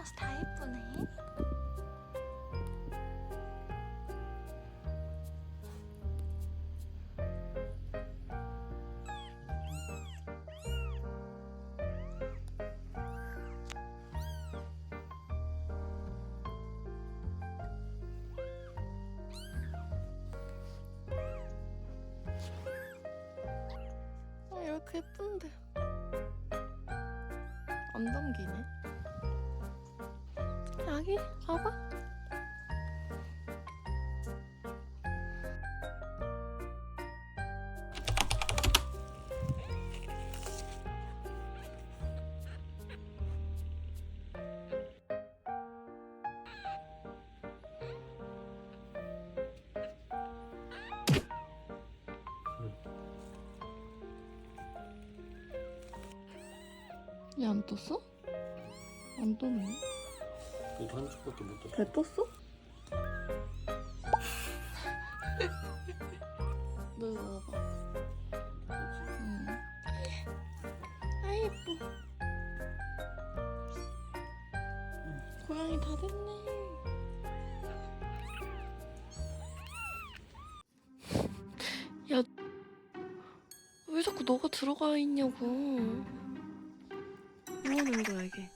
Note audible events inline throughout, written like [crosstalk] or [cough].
크리스마스 다 예쁘네. 어, 이렇게 예쁜데 안 담기네. 아기 봐봐. 얘안 떴어? 안 떴네. 그래도 한쪽밖에 못 떴어. 배 떴어? 너 이거 먹어봐. 응. 아 예뻐. 고양이 다 됐네. 야, 왜 자꾸 너가 들어가 있냐고. 뭐 하는 거야 이게?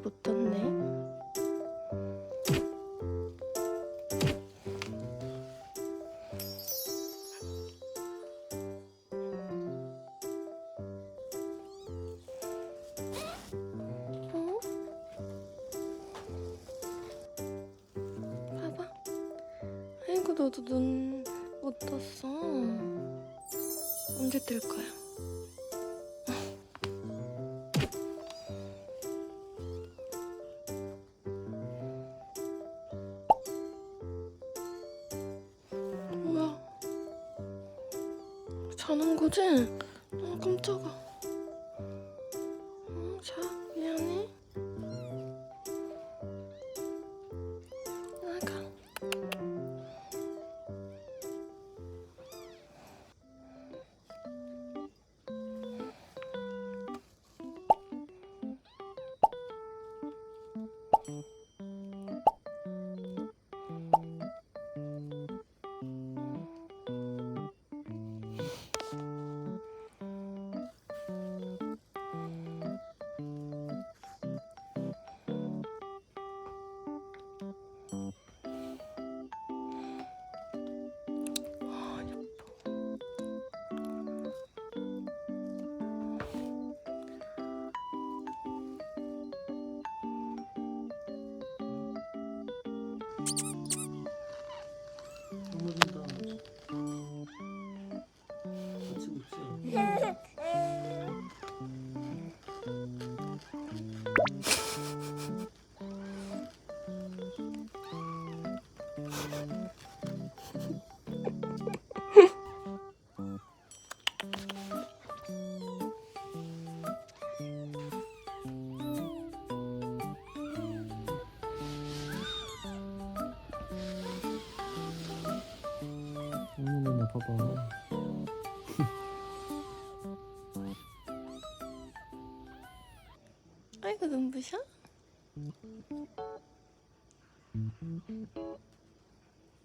하나밖에 못 떴네. 어? 너도 눈 못 떴어. 언제 뜰 거야? 거지? 아 깜짝아. one.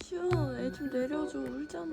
시원, 애좀 내려줘. 울잖아.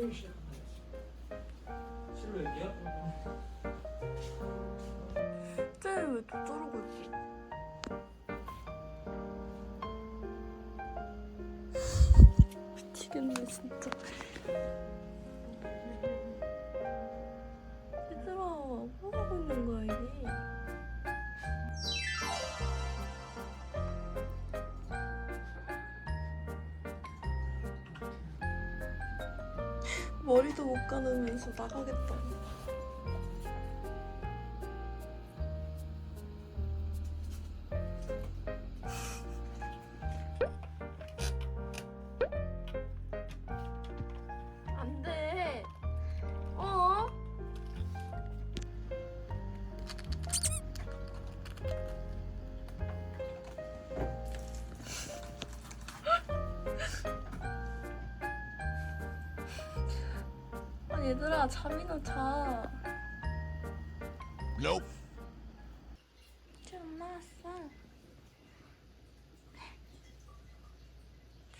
실험 시작. 실로 얘기야? 쟤왜또 저러고 있지? 미치겠네 진짜 머리도 못 가누면서 나가겠다 얘들아 잠이나 자. Nope. 엄마 왔어.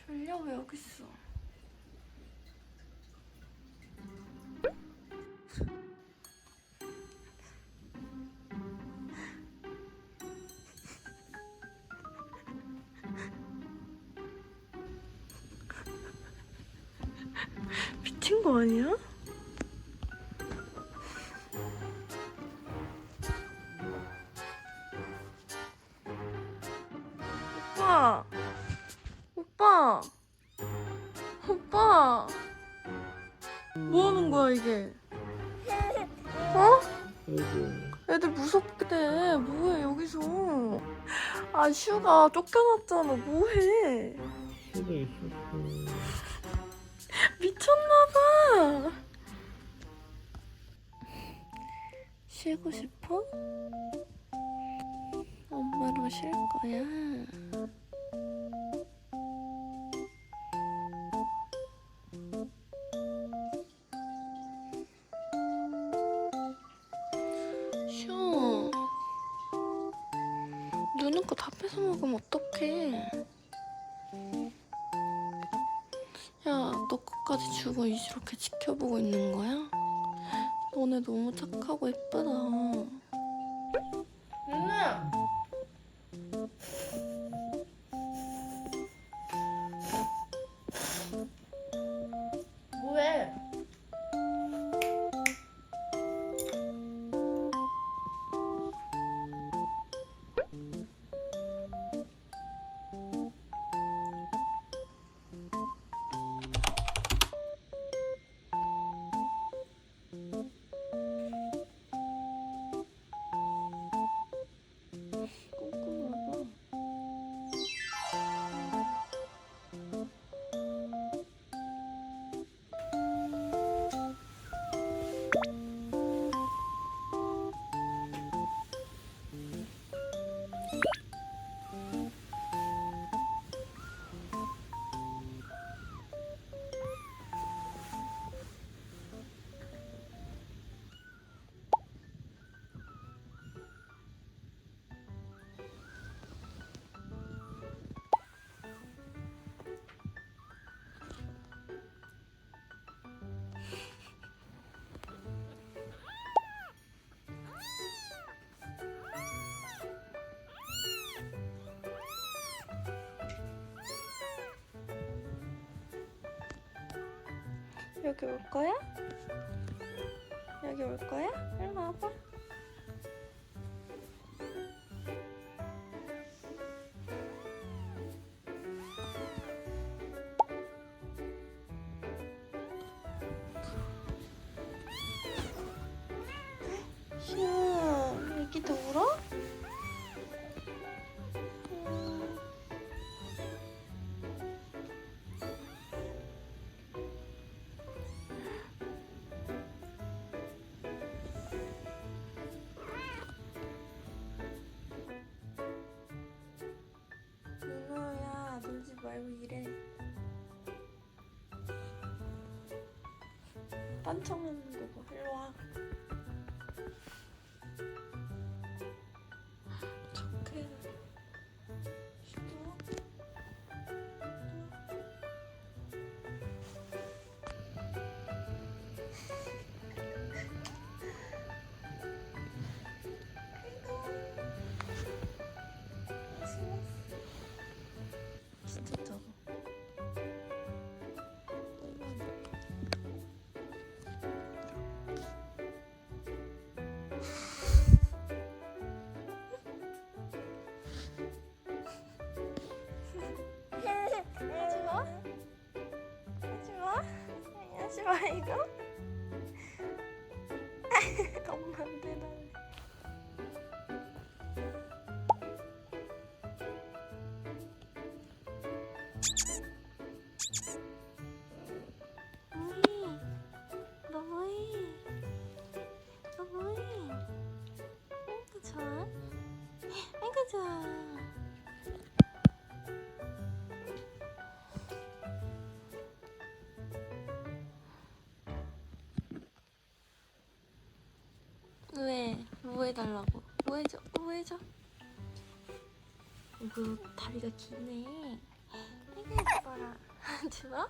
졸려 왜 여기 있어? 미친 거 아니야? 오빠! 오빠! 뭐 하는 거야, 이게? 어? 애들 무섭게 돼. 뭐해, 여기서. 아, 슈가 쫓겨났잖아. 뭐해? 미쳤나봐. 쉬고 싶어? 엄마랑 쉴 거야. 다 뺏어 먹으면 어떡해. 야, 너 끝까지 주고 이렇게 지켜보고 있는 거야? 너네 너무 착하고 예쁘다. 여기 올 거야? 여기 올 거야? 일로 와봐. 말고 일해. 딴청하는 하지 마 왜? 뭐 해달라고? 뭐 해줘? 뭐 해줘? 이거 다리가 기네. 아이고 예뻐라. 좋아?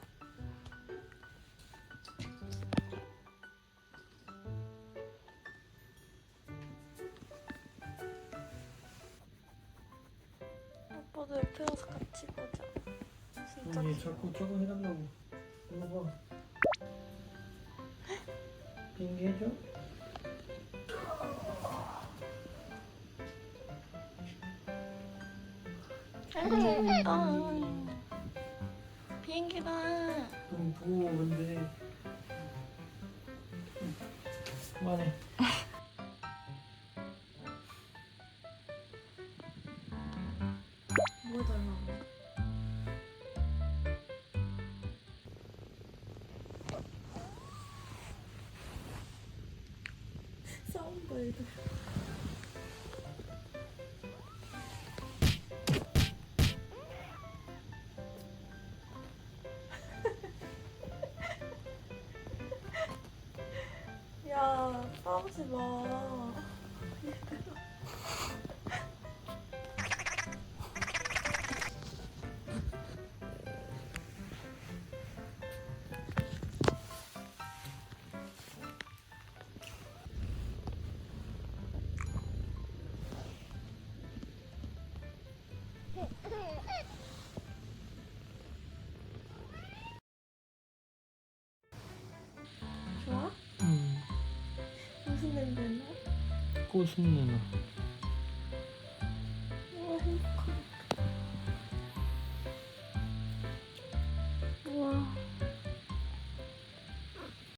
아빠도 옆에 와서 같이 보자. 진짜 아니 귀여워. 자꾸 저거 해달라고 이거 봐 [laughs] 비행기 해줘? 예쁘다. 비행기다. 너무 무거워 근데 응. 그만해 뭐 해달라고? 싸운다 lost. 우지 마. 좋